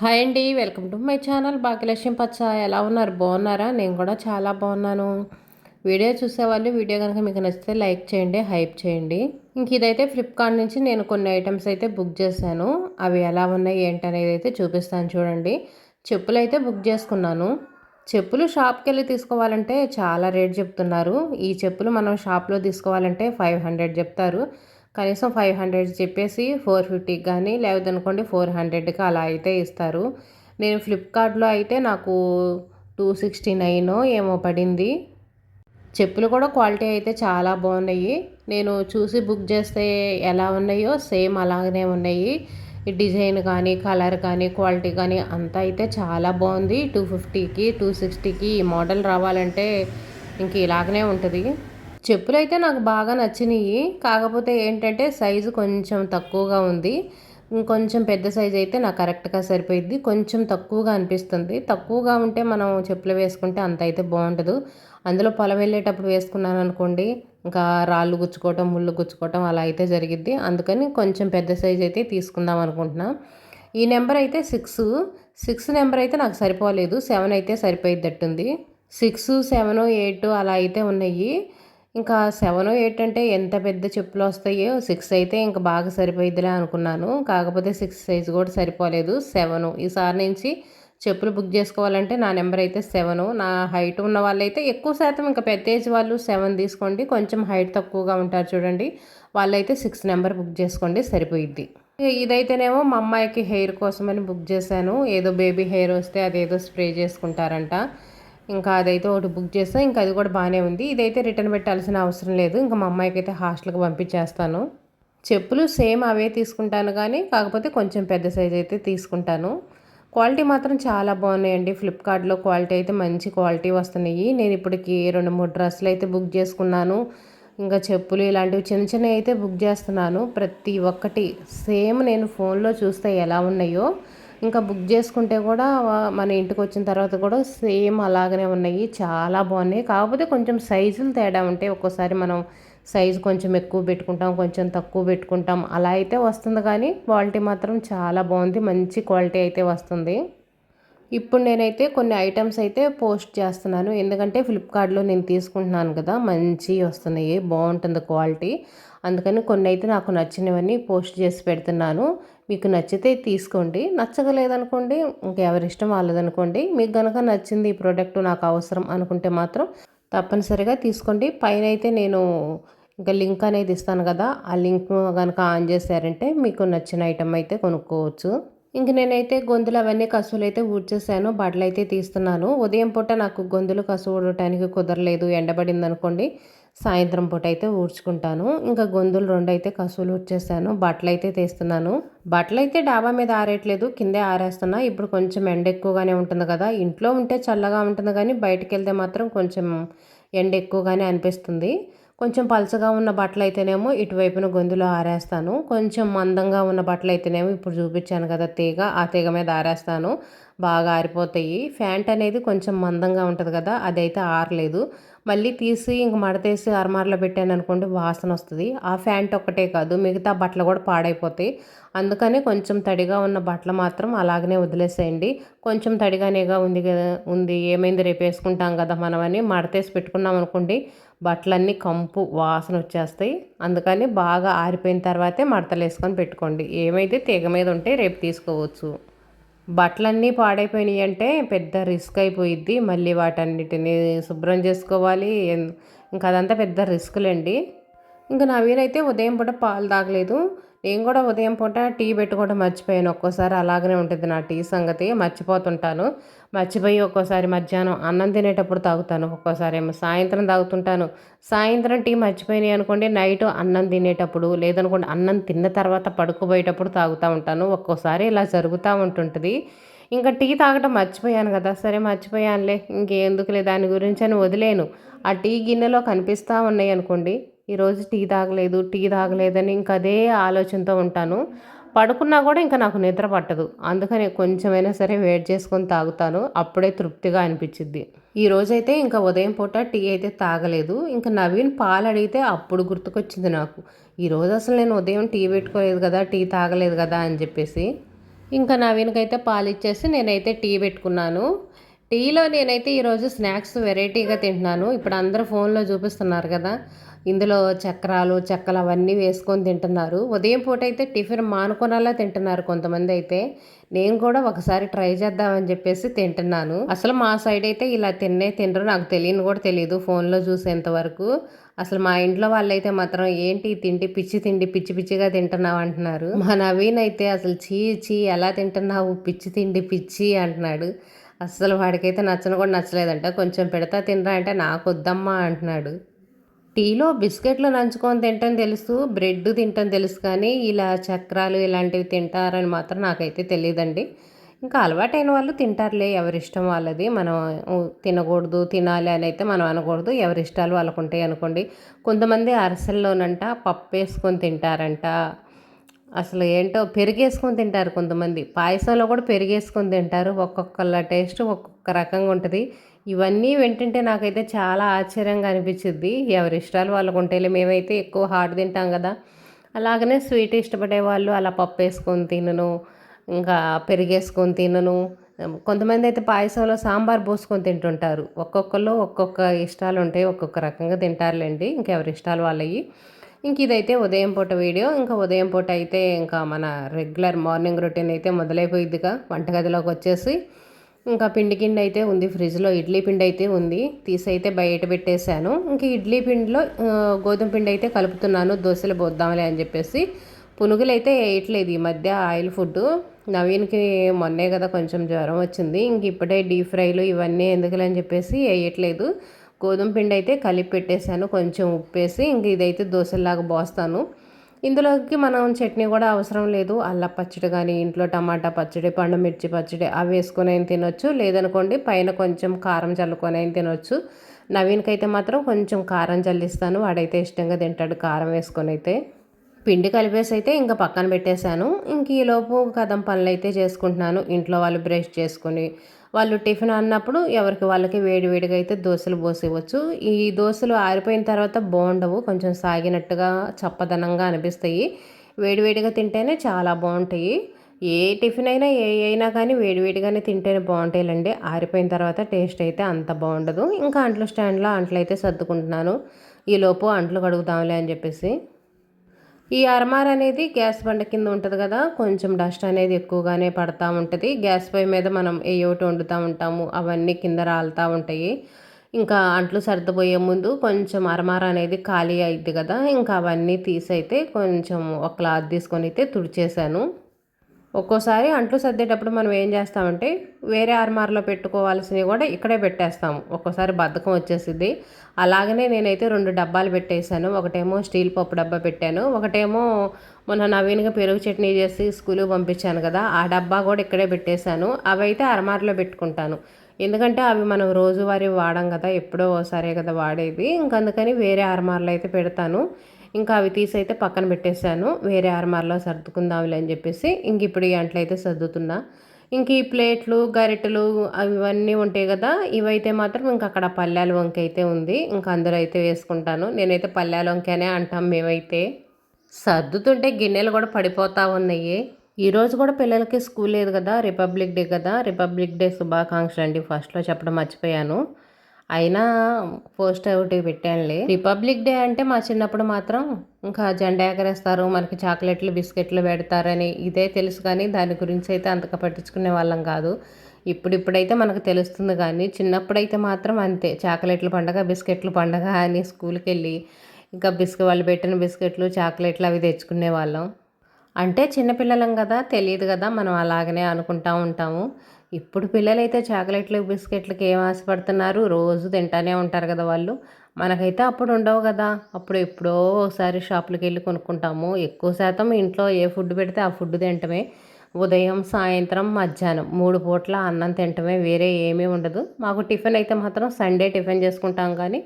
Hi అండి welcome to my channel Bhagyalakshmi పచ్చ. ఎలా ఉన్నారు? బాగున్నారా? నేను కూడా చాలా బాగున్నాను. వీడియో చూసేవాళ్ళు వీడియో కనుక మీకు నచ్చితే లైక్ చేయండి హైప్ చేయండి. ఇంక ఇదైతే ఫ్లిప్కార్ట్ నుంచి నేను కొన్ని ఐటమ్స్ అయితే బుక్ చేశాను. అవి ఎలా ఉన్నాయి ఏంటి అనేది అయితే చూపిస్తాను చూడండి. చెప్పులు అయితే బుక్ చేసుకున్నాను. చెప్పులు షాప్కి వెళ్ళి తీసుకోవాలంటే చాలా రేట్ చెప్తున్నారు. ఈ చెప్పులు మనం షాప్లో తీసుకోవాలంటే ఫైవ్ హండ్రెడ్ చెప్తారు. కనీసం ఫైవ్ హండ్రెడ్ చెప్పేసి ఫోర్ ఫిఫ్టీకి కానీ లేకపోతే అనుకోండి ఫోర్ హండ్రెడ్కి అలా అయితే ఇస్తారు. నేను ఫ్లిప్కార్ట్లో అయితే నాకు టూ సిక్స్టీ నైన్ ఏమో పడింది. చెప్పులు కూడా క్వాలిటీ అయితే చాలా బాగున్నాయి. నేను చూసి బుక్ చేస్తే ఎలా ఉన్నాయో సేమ్ అలాగనే ఉన్నాయి. డిజైన్ కానీ కలర్ కానీ క్వాలిటీ కానీ అంతా అయితే చాలా బాగుంది. టూ ఫిఫ్టీకి టూ సిక్స్టీకి ఈ మోడల్ రావాలంటే ఇంక ఇలాగనే ఉంటుంది. చెప్పులు అయితే నాకు బాగా నచ్చినాయి. కాకపోతే ఏంటంటే సైజు కొంచెం తక్కువగా ఉంది. ఇంకొంచెం పెద్ద సైజ్ అయితే నాకు కరెక్ట్గా సరిపోయింది కొంచెం తక్కువగా అనిపిస్తుంది. తక్కువగా ఉంటే మనం చెప్పులు వేసుకుంటే అంత అయితే బాగుంటుంది అందులో పొలం వెళ్ళేటప్పుడు వేసుకున్నాను అనుకోండి ఇంకా రాళ్ళు గుచ్చుకోవటం ముళ్ళు గుచ్చుకోవటం అలా అయితే జరిగిద్ది. అందుకని కొంచెం పెద్ద సైజ్ అయితే తీసుకుందాం అనుకుంటున్నా. ఈ నెంబర్ అయితే సిక్స్. సిక్స్ నెంబర్ అయితే నాకు సరిపోలేదు. సెవెన్ అయితే సరిపోయిద్దట్టుంది. సిక్స్ సెవెన్ ఎయిట్ అలా అయితే ఉన్నాయి. ఇంకా సెవెన్ ఏంటంటే ఎంత పెద్ద చెప్పులు వస్తాయో సిక్స్ అయితే ఇంకా బాగా సరిపోయిద్దిలే అనుకున్నాను. కాకపోతే సిక్స్ సైజ్ కూడా సరిపోలేదు. సెవెన్. ఈసారి నుంచి చెప్పులు బుక్ చేసుకోవాలంటే నా నెంబర్ అయితే సెవెన్. నా హైట్ ఉన్న వాళ్ళైతే ఎక్కువ శాతం ఇంకా పెద్ద ఏజ్ వాళ్ళు సెవెన్ తీసుకోండి. కొంచెం హైట్ తక్కువగా ఉంటారు చూడండి. వాళ్ళైతే సిక్స్ నెంబర్ బుక్ చేసుకోండి సరిపోయిద్ది. ఇదైతేనేమో మా అమ్మాయికి హెయిర్ కోసమని బుక్ చేశాను. ఏదో బేబీ హెయిర్ వస్తే అదేదో స్ప్రే చేసుకుంటారంట. ఇంకా అదైతే ఒకటి బుక్ చేస్తాను ఇంకా అది కూడా బాగానే ఉంది. ఇదైతే రిటర్న్ పెట్టాల్సిన అవసరం లేదు. ఇంకా మా అమ్మాయికి అయితే హాస్టల్కి పంపించేస్తాను. చెప్పులు సేమ్ అవే తీసుకుంటాను కానీ కాకపోతే కొంచెం పెద్ద సైజ్ అయితే తీసుకుంటాను. క్వాలిటీ మాత్రం చాలా బాగున్నాయండి. ఫ్లిప్కార్ట్లో క్వాలిటీ అయితే మంచి క్వాలిటీ వస్తున్నాయి. నేను ఇప్పటికి రెండు మూడు డ్రెస్సులు అయితే బుక్ చేసుకున్నాను. ఇంకా చెప్పులు ఇలాంటివి చిన్న చిన్నవి అయితే బుక్ చేస్తున్నాను. ప్రతి ఒక్కటి సేమ్ నేను ఫోన్లో చూస్తే ఎలా ఉన్నాయో. ఇంకా బుక్ చేసుకుంటే కూడా మన ఇంటికి వచ్చిన తర్వాత కూడా సేమ్ అలాగనే ఉన్నాయి. చాలా బాగున్నాయి. కాకపోతే కొంచెం సైజులు తేడా ఉంటాయి. ఒక్కోసారి మనం సైజు కొంచెం ఎక్కువ పెట్టుకుంటాం కొంచెం తక్కువ పెట్టుకుంటాం. అలా అయితే వస్తుంది కానీ క్వాలిటీ మాత్రం చాలా బాగుంది. మంచి క్వాలిటీ అయితే వస్తుంది. ఇప్పుడు నేనైతే కొన్ని ఐటమ్స్ అయితే పోస్ట్ చేస్తున్నాను. ఎందుకంటే ఫ్లిప్కార్ట్లో నేను తీసుకుంటున్నాను కదా మంచి వస్తున్నాయి. బాగుంటుంది క్వాలిటీ. అందుకని కొన్ని అయితే నాకు నచ్చినవన్నీ పోస్ట్ చేసి పెడుతున్నాను. మీకు నచ్చితే తీసుకోండి. నచ్చగలేదనుకోండి ఇంకెవరి ఇష్టం వాళ్ళదనుకోండి మీకు కనుక నచ్చింది ఈ ప్రోడక్ట్ నాకు అవసరం అనుకుంటే మాత్రం తప్పనిసరిగా తీసుకోండి. పైన అయితే నేను ఇంకా లింక్ అనేది ఇస్తాను కదా ఆ లింక్ కనుక ఆన్ చేశారంటే మీకు నచ్చిన ఐటమ్ అయితే కొనుక్కోవచ్చు. ఇంక నేనైతే గొంతులు అవన్నీ కసువులు అయితే ఊడ్చేసాను బట్టలు అయితే తీస్తున్నాను. ఉదయం పూట నాకు గొంతులు కసువు ఊడటానికి కుదరలేదు ఎండబడింది అనుకోండి సాయంత్రం పూట అయితే ఊడ్చుకుంటాను. ఇంకా గొంతులు రెండు అయితే కసువులు ఊడ్చేసాను బట్టలు అయితే తీస్తున్నాను. బట్టలు అయితే డాబా మీద ఆరేయట్లేదు. కిందే ఆరేస్తున్నా. ఇప్పుడు కొంచెం ఎండ ఎక్కువగానే ఉంటుంది కదా. ఇంట్లో ఉంటే చల్లగా ఉంటుంది కానీ బయటకు వెళ్తే మాత్రం కొంచెం ఎండ ఎక్కువగానే అనిపిస్తుంది. కొంచెం పలచగా ఉన్న బట్టలు అయితేనేమో ఇటువైపున గొంతులో ఆరేస్తాను. కొంచెం మందంగా ఉన్న బట్టలు అయితేనేమో ఇప్పుడు చూపించాను కదా తీగ. ఆ తీగ మీద ఆరేస్తాను. బాగా ఆరిపోతాయి. ఫ్యాంట్ అనేది కొంచెం మందంగా ఉంటుంది కదా. అదైతే ఆరలేదు. మళ్ళీ తీసి ఇంక మడతేసి అరమార్లో పెట్టాను అనుకోండి వాసన వస్తుంది. ఆ ఫ్యాంట్ ఒక్కటే కాదు మిగతా బట్టలు కూడా పాడైపోతాయి. అందుకని కొంచెం తడిగా ఉన్న బట్టలు మాత్రం అలాగనే వదిలేసేయండి. కొంచెం తడిగానేగా ఉంది కదా ఉంది ఏమైంది రేపు వేసుకుంటాం కదా మనమని మడతేసి పెట్టుకున్నాం అనుకోండి బట్టలన్నీ కంపు వాసన వచ్చేస్తాయి. అందుకని బాగా ఆరిపోయిన తర్వాతే మడతలు వేసుకొని పెట్టుకోండి. ఏమైతే తీగ మీద ఉంటే రేపు తీసుకోవచ్చు. బట్టలన్నీ పాడైపోయినాయి అంటే పెద్ద రిస్క్ అయిపోయిద్ది. మళ్ళీ వాటన్నిటిని శుభ్రం చేసుకోవాలి. ఇంకా అదంతా పెద్ద రిస్క్లండి. ఇంకా నవీనైతే ఉదయం పూట పాలు తాగలేదు. నేను కూడా ఉదయం పూట టీ పెట్టుకోవడం మర్చిపోయాను. ఒక్కోసారి అలాగనే ఉంటుంది నా టీ సంగతి. మర్చిపోతుంటాను. మర్చిపోయి ఒక్కోసారి మధ్యాహ్నం అన్నం తినేటప్పుడు తాగుతాను. ఒక్కోసారి ఏమో సాయంత్రం తాగుతుంటాను. సాయంత్రం టీ మర్చిపోయినాయి అనుకోండి నైట్ అన్నం తినేటప్పుడు లేదనుకోండి అన్నం తిన్న తర్వాత పడుకోబోయేటప్పుడు తాగుతూ ఉంటాను. ఒక్కోసారి ఇలా జరుగుతూ ఉంటుంటుంది. ఇంకా టీ తాగటం మర్చిపోయాను కదా. సరే మర్చిపోయానులే ఇంకెందుకులే దాని గురించి అని వదిలేను. ఆ టీ గిన్నెలో కనిపిస్తూ ఉన్నాయి అనుకోండి ఈరోజు టీ తాగలేదు టీ తాగలేదని ఇంక అదే ఆలోచనతో ఉంటాను. పడుకున్నా కూడా ఇంకా నాకు నిద్ర పట్టదు. అందుకని కొంచెమైనా సరే వెయిట్ చేసుకొని తాగుతాను. అప్పుడే తృప్తిగా అనిపించింది ఈ రోజైతే ఇంకా ఉదయం పూట టీ అయితే తాగలేదు. ఇంకా నవీన్ పాలు అడిగితే అప్పుడు గుర్తుకొచ్చింది నాకు. ఈరోజు అసలు నేను ఉదయం టీ పెట్టుకోలేదు కదా టీ తాగలేదు కదా అని చెప్పేసి. ఇంకా నవీన్కైతే పాలు ఇచ్చేసి నేనైతే టీ పెట్టుకున్నాను. టీలో నేనైతే ఈరోజు స్నాక్స్ వెరైటీగా తింటున్నాను. ఇప్పుడు అందరూ ఫోన్లో చూపిస్తున్నారు కదా. ఇందులో చక్రాలు చెక్కలు అవన్నీ వేసుకొని తింటున్నారు. ఉదయం పూట అయితే టిఫిన్ మానుకొనలా తింటున్నారు కొంతమంది అయితే. నేను కూడా ఒకసారి ట్రై చేద్దామని చెప్పేసి తింటున్నాను. అసలు మా సైడ్ అయితే ఇలా తిన్నే తినరు. నాకు తెలియని కూడా తెలియదు ఫోన్లో చూసేంత వరకు. అసలు మా ఇంట్లో వాళ్ళైతే మాత్రం ఏంటి తిండి పిచ్చి తిండి పిచ్చి పిచ్చిగా తింటున్నావు అంటున్నారు. మా నవీన్ అయితే అసలు చీ చీ ఎలా తింటున్నావు? పిచ్చి తిండి పిచ్చి అంటున్నాడు. అసలు వాడికైతే నచ్చను కూడా నచ్చలేదంట. కొంచెం పెడతా తినరా అంటే నాకు వద్దమ్మా అంటున్నాడు. టీలో బిస్కెట్లు నంచుకొని తింటాం తెలుసు బ్రెడ్ తింటాం తెలుసు కానీ ఇలా చక్రాలు ఇలాంటివి తింటారని మాత్రం నాకైతే తెలియదండి ఇంకా అలవాటైన వాళ్ళు తింటారులే ఎవరిష్టం వాళ్ళది. మనం తినకూడదు తినాలి అని అయితే మనం అనకూడదు. ఎవరి ఇష్టాలు వాళ్ళకు ఉంటాయి అనుకోండి. కొంతమంది అరసల్లోనంట పప్పు వేసుకొని తింటారంట. అసలు ఏంటో పెరిగేసుకొని తింటారు కొంతమంది. పాయసంలో కూడా పెరిగేసుకొని తింటారు. ఒక్కొక్కళ్ళ టేస్ట్ ఒక్కొక్క రకంగా ఉంటుంది. ఇవన్నీ వింటుంటే నాకైతే చాలా ఆశ్చర్యంగా అనిపించింది ఎవరి ఇష్టాలు వాళ్ళకు ఉంటాయి మేమైతే ఎక్కువ హాట్ తింటాం కదా. అలాగనే స్వీట్ ఇష్టపడే వాళ్ళు అలా పప్పు వేసుకొని తినను ఇంకా పెరిగేసుకొని తినను. కొంతమంది అయితే పాయసంలో సాంబార్ పోసుకొని తింటుంటారు. ఒక్కొక్కరు ఒక్కొక్క ఇష్టాలు ఉంటాయి ఒక్కొక్క రకంగా తింటారులేండి. ఇంకెవరి ఇష్టాలు వాళ్ళవి ఇంక ఇదైతే ఉదయం పూట వీడియో. ఇంకా ఉదయం పూట అయితే ఇంకా మన రెగ్యులర్ మార్నింగ్ రొటీన్ అయితే మొదలైపోయిద్దిగా వంటగదిలోకి వచ్చేసి. ఇంకా పిండి కిండి అయితే ఉంది ఫ్రిడ్జ్లో ఇడ్లీ పిండి అయితే ఉంది. తీసి అయితే బయట పెట్టేశాను. ఇంక ఇడ్లీ పిండిలో గోధుమ పిండి అయితే కలుపుతున్నాను దోశలు పోద్దాంలే అని చెప్పేసి. పునుగులు అయితే వేయట్లేదు ఈ మధ్య ఆయిల్ ఫుడ్ నవీన్కి మొన్నే కదా కొంచెం జ్వరం వచ్చింది. ఇంక ఇప్పుడే డీప్ ఫ్రైలు ఇవన్నీ ఎందుకులని చెప్పేసి వేయట్లేదు. గోధుమ పిండి అయితే కలిపి పెట్టేశాను కొంచెం ఉప్పేసి. ఇంక ఇదైతే దోశలాగా పోస్తాను ఇందులోకి మనం చట్నీ కూడా అవసరం లేదు. అల్ల పచ్చడి కానీ ఇంట్లో టమాటా పచ్చడి పండుమిర్చి పచ్చడి అవి వేసుకొని అయినా తినొచ్చు. లేదనుకోండి పైన కొంచెం కారం చల్లుకొని అయినా తినొచ్చు. నవీన్కి అయితే మాత్రం కొంచెం కారం చల్లిస్తాను. వాడైతే ఇష్టంగా తింటాడు కారం వేసుకొని అయితే. పిండి కలిపేసి అయితే ఇంకా పక్కన పెట్టేశాను. ఇంక ఈలోపు కదం పనులు అయితే చేసుకుంటున్నాను. ఇంట్లో వాళ్ళు బ్రష్ చేసుకొని వాళ్ళు టిఫిన్ అన్నప్పుడు ఎవరికి వాళ్ళకి వేడివేడిగా అయితే దోశలు పోసేవచ్చు ఈ దోశలు ఆరిపోయిన తర్వాత బాగుండవు. కొంచెం సాగినట్టుగా చప్పదనంగా అనిపిస్తాయి. వేడివేడిగా తింటేనే చాలా బాగుంటాయి. ఏ టిఫిన్ అయినా ఏ అయినా కానీ వేడివేడిగానే తింటేనే బాగుంటాయిలండి. ఆరిపోయిన తర్వాత టేస్ట్ అయితే అంత బాగుండదు. ఇంకా అంట్లు స్టాండ్లో అంట్లు అయితే సర్దుకుంటున్నాను ఈలోపు అంట్లు కడుగుతాంలే అని చెప్పేసి. ఈ అర్మార్ అనేది గ్యాస్ బండ కింద ఉంటుంది కదా కొంచెం డస్ట్ అనేది ఎక్కువగానే పడతా ఉంటుంది. గ్యాస్ పొయ్యి మీద మనం ఏ ఒకటి వండుతూ ఉంటాము అవన్నీ కింద రాలుతూ ఉంటాయి. ఇంకా అంట్లు సర్దిపోయే ముందు కొంచెం అరమార అనేది ఖాళీ అయింది కదా ఇంకా అవన్నీ తీసైతే కొంచెం ఒక క్లాత్ తీసుకొని అయితే తుడిచేశాను. ఒక్కోసారి అంట్లు సర్దేటప్పుడు మనం ఏం చేస్తామంటే వేరే ఆర్మార్లో పెట్టుకోవాల్సినవి కూడా ఇక్కడే పెట్టేస్తాము. ఒక్కోసారి బద్ధకం వచ్చేసింది అలాగనే నేనైతే రెండు డబ్బాలు పెట్టేశాను. ఒకటేమో స్టీల్ పప్పు డబ్బా పెట్టాను. ఒకటేమో మొన్న నవీన్గా పెరుగు చట్నీ చేసి స్కూల్కి పంపించాను కదా ఆ డబ్బా కూడా ఇక్కడే పెట్టేశాను. అవి అయితే అరమార్లో పెట్టుకుంటాను. ఎందుకంటే అవి మనం రోజువారీ వాడం కదా ఎప్పుడో ఓసారే కదా వాడేది. ఇంకందుకని వేరే అరమార్లో అయితే పెడతాను. ఇంకా అవి తీసి అయితే పక్కన పెట్టేశాను. వేరే ఆర్మార్లో సర్దుకుందాంలే అని చెప్పేసి ఇంక ఇప్పుడు ఈ అంట్లయితే సర్దుతున్నా. ఇంక ఈ ప్లేట్లు గరిటెలు అవన్నీ ఉంటాయి కదా ఇవైతే మాత్రం ఇంక అక్కడ పల్లెల వంక అయితే ఉంది. ఇంకా అందరూ అయితే వేసుకుంటాను. నేనైతే పల్లెల వంకనే అంటాం మేమైతే. సర్దుతుంటే గిన్నెలు కూడా పడిపోతూ ఉన్నాయి ఈరోజు కూడా పిల్లలకి స్కూల్ లేదు కదా రిపబ్లిక్ డే కదా. రిపబ్లిక్ డే శుభాకాంక్షలు అండి. ఫస్ట్లో చెప్పడం మర్చిపోయాను. అయినా పోస్ట్ ఒకటి పెట్టానులే. రిపబ్లిక్ డే అంటే మా చిన్నప్పుడు మాత్రం ఇంకా జెండా ఎగరేస్తారు మనకి చాక్లెట్లు బిస్కెట్లు పెడతారని ఇదే తెలుసు కానీ దాని గురించి అయితే అంతగా పట్టించుకునే వాళ్ళం కాదు. ఇప్పుడిప్పుడైతే మనకు తెలుస్తుంది కానీ చిన్నప్పుడైతే మాత్రం అంతే. చాక్లెట్ల పండగ బిస్కెట్ల పండగ అని స్కూల్కి వెళ్ళి ఇంకా బిస్కెట్ వాళ్ళు పెట్టిన బిస్కెట్లు చాక్లెట్లు అవి తెచ్చుకునే వాళ్ళం. అంటే చిన్నపిల్లలం కదా తెలియదు కదా మనం అలాగనే అనుకుంటా ఉంటాము. ఇప్పుడు పిల్లలైతే చాక్లెట్లు బిస్కెట్లకి ఏం ఆశపడుతున్నారు? రోజు తింటానే ఉంటారు కదా వాళ్ళు. మనకైతే అప్పుడు ఉండవు కదా. అప్పుడు ఎప్పుడో ఒకసారి షాపులకి వెళ్ళి కొనుక్కుంటాము. ఎక్కువ శాతం ఇంట్లో ఏ ఫుడ్ పెడితే ఆ ఫుడ్ తింటమే. ఉదయం సాయంత్రం మధ్యాహ్నం మూడు పూట్ల అన్నం తింటమే. వేరే ఏమీ ఉండదు. మాకు టిఫిన్ అయితే మాత్రం సండే టిఫిన్ చేసుకుంటాం కానీ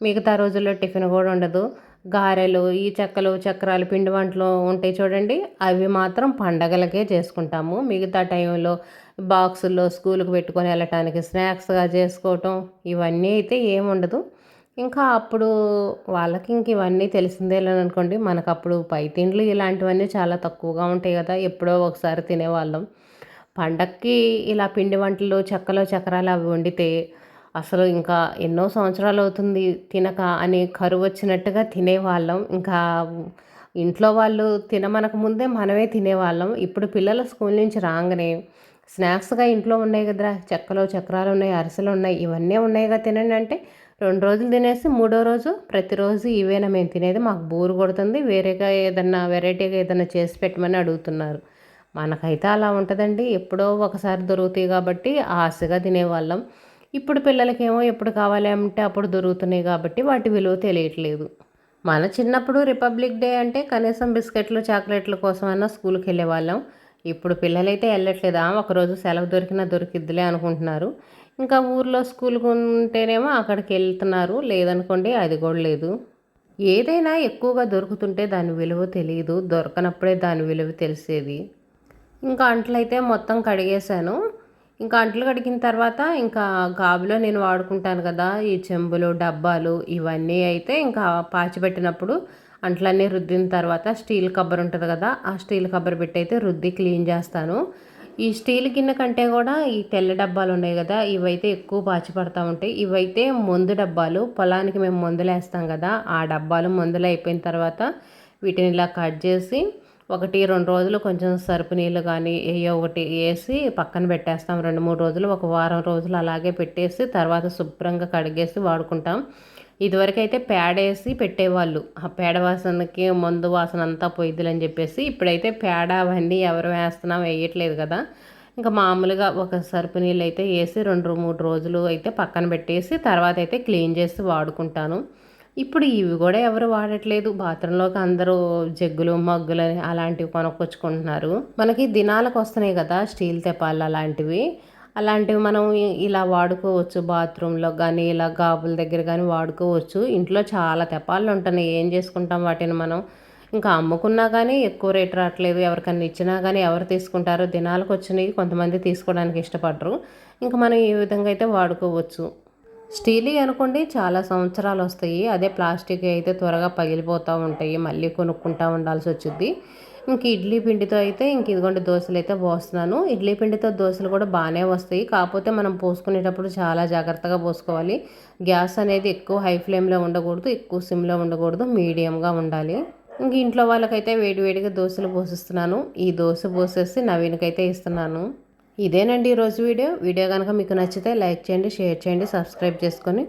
మిగతా రోజుల్లో టిఫిన్ కూడా ఉండదు. గారెలు ఈ చెక్కలు చక్రాలు పిండి వంటలు ఉంటాయి చూడండి అవి మాత్రం పండగలకే చేసుకుంటాము. మిగతా టైంలో బాక్సుల్లో స్కూల్కి పెట్టుకొని వెళ్ళటానికి స్నాక్స్గా చేసుకోవటం ఇవన్నీ అయితే ఏముండదు ఇంకా అప్పుడు వాళ్ళకి ఇంక ఇవన్నీ తెలిసిందేలేననుకోండి మనకు అప్పుడు పై తిండ్లు ఇలాంటివన్నీ చాలా తక్కువగా ఉంటాయి కదా ఎప్పుడో ఒకసారి తినేవాళ్ళం. పండక్కి ఇలా పిండి వంటలు చెక్కలో చక్రాలు అవి వండితే అసలు ఇంకా ఎన్నో సంవత్సరాలు అవుతుంది తినక అని కరువు వచ్చినట్టుగా తినేవాళ్ళం. ఇంకా ఇంట్లో వాళ్ళు తినమనక ముందే మనమే తినేవాళ్ళం. ఇప్పుడు పిల్లలు స్కూల్ నుంచి రాగానే స్నాక్స్గా ఇంట్లో ఉన్నాయి కదరా. చెక్కలు చక్రాలు ఉన్నాయి అరిసెలు ఉన్నాయి ఇవన్నీ ఉన్నాయిగా తినండి అంటే రెండు రోజులు తినేసి మూడో రోజు ప్రతిరోజు ఇవేనా మేము తినేది. మాకు బోరు కొడుతుంది. వేరేగా ఏదన్నా వెరైటీగా ఏదన్నా చేసి పెట్టమని అడుగుతున్నారు. మనకైతే అలా ఉంటుందండి. ఎప్పుడో ఒకసారి దొరుకుతాయి కాబట్టి ఆశగా తినేవాళ్ళం. ఇప్పుడు పిల్లలకేమో ఎప్పుడు కావాలి అంటే అప్పుడు దొరుకుతున్నాయి కాబట్టి వాటి విలువ తెలియట్లేదు. మన చిన్నప్పుడు రిపబ్లిక్ డే అంటే కనీసం బిస్కెట్లు చాక్లెట్ల కోసమైనా స్కూల్కి వెళ్ళేవాళ్ళం. ఇప్పుడు పిల్లలైతే వెళ్ళట్లేదా? ఒకరోజు సెలవు దొరికినా దొరికిద్దిలే అనుకుంటున్నారు. ఇంకా ఊర్లో స్కూల్కి ఉంటేనేమో అక్కడికి వెళ్తున్నారు. లేదనుకోండి అది కూడా లేదు. ఏదైనా ఎక్కువగా దొరుకుతుంటే దాని విలువ తెలియదు దొరకనప్పుడే దాని విలువ తెలిసేది. ఇంకా అంట్లయితే మొత్తం కడిగేశాను. ఇంకా అంట్లు కడిగిన తర్వాత ఇంకా గాబులో నేను వాడుకుంటాను కదా ఈ చెంబులు డబ్బాలు ఇవన్నీ అయితే ఇంకా పాచిపెట్టినప్పుడు అంట్లన్నీ రుద్దిన తర్వాత స్టీల్ కబ్బర్ ఉంటుంది కదా ఆ స్టీల్ కబ్బర్ పెట్టి అయితే రుద్ది క్లీన్ చేస్తాను. ఈ స్టీల్ గిన్నె కంటే కూడా ఈ తెల్ల డబ్బాలు ఉన్నాయి కదా ఇవైతే ఎక్కువ పాచి పడతా ఉంటాయి. ఇవైతే మందు డబ్బాలు పొలానికి మేము మందులు వేస్తాం కదా ఆ డబ్బాలు మందులు అయిపోయిన తర్వాత వీటిని ఇలా కట్ చేసి ఒకటి రెండు రోజులు కొంచెం సరుపు నీళ్ళు కానీ ఏయో ఒకటి వేసి పక్కన పెట్టేస్తాం. రెండు మూడు రోజులు ఒక వారం రోజులు అలాగే పెట్టేసి తర్వాత శుభ్రంగా కడిగేసి వాడుకుంటాం. ఇదివరకు అయితే పేడ వేసి పెట్టేవాళ్ళు. ఆ పేడ వాసనకి మందు వాసన అంతా పొయ్యిద్దులని చెప్పేసి ఇప్పుడైతే పేడ అవన్నీ ఎవరు వేస్తున్నాం వేయట్లేదు కదా. ఇంకా మామూలుగా ఒక సరుపు నీళ్ళు అయితే వేసి రెండు మూడు రోజులు అయితే పక్కన పెట్టేసి తర్వాత అయితే క్లీన్ చేసి వాడుకుంటాను. ఇప్పుడు ఇవి కూడా ఎవరు వాడట్లేదు. బాత్రూంలోకి అందరూ జగ్గులు మగ్గులు అలాంటివి కొనుక్కొచ్చుకుంటున్నారు. మనకి దినాలకు వస్తున్నాయి కదా స్టీల్ తెపాలు అలాంటివి. అలాంటివి మనం ఇలా వాడుకోవచ్చు. బాత్రూంలో కానీ ఇలా గాబుల దగ్గర కానీ వాడుకోవచ్చు. ఇంట్లో చాలా తెపాలు ఉంటున్నాయి. ఏం చేసుకుంటాం వాటిని మనం? ఇంకా అమ్ముకున్నా కానీ ఎక్కువ రేటు రావట్లేదు. ఎవరికన్నా ఇచ్చినా కానీ ఎవరు తీసుకుంటారో దినాలకు వచ్చినవి కొంతమంది తీసుకోవడానికి ఇష్టపడరు. ఇంకా మనం ఈ విధంగా అయితే వాడుకోవచ్చు. స్టీలీ అనుకోండి చాలా సంవత్సరాలు వస్తాయి అదే ప్లాస్టిక్ అయితే త్వరగా పగిలిపోతూ ఉంటాయి. మళ్ళీ కొనుక్కుంటూ ఉండాల్సి వచ్చింది ఇంక ఇడ్లీ పిండితో అయితే ఇంక ఇదిగోండి దోశలు అయితే పోస్తున్నాను. ఇడ్లీ పిండితో దోశలు కూడా బాగానే వస్తాయి. కాకపోతే మనం పోసుకునేటప్పుడు చాలా జాగ్రత్తగా పోసుకోవాలి. గ్యాస్ అనేది ఎక్కువ హై ఫ్లేమ్లో ఉండకూడదు. ఎక్కువ సిమ్లో ఉండకూడదు. మీడియంగా ఉండాలి. ఇంక ఇంట్లో వాళ్ళకైతే వేడివేడిగా దోశలు పోసిస్తున్నాను. ఈ దోశ పోసేసి నవీనకైతే ఇస్తున్నాను. ఇదేనండి ఈరోజు వీడియో. వీడియో కనుక మీకు నచ్చితే లైక్ చేయండి షేర్ చేయండి సబ్స్క్రైబ్ చేసుకొని.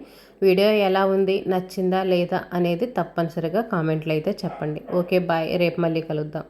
వీడియో ఎలా ఉంది నచ్చిందా లేదా అనేది తప్పనిసరిగా కామెంట్లు అయితే చెప్పండి. Okay bye. రేపు మళ్ళీ కలుద్దాం.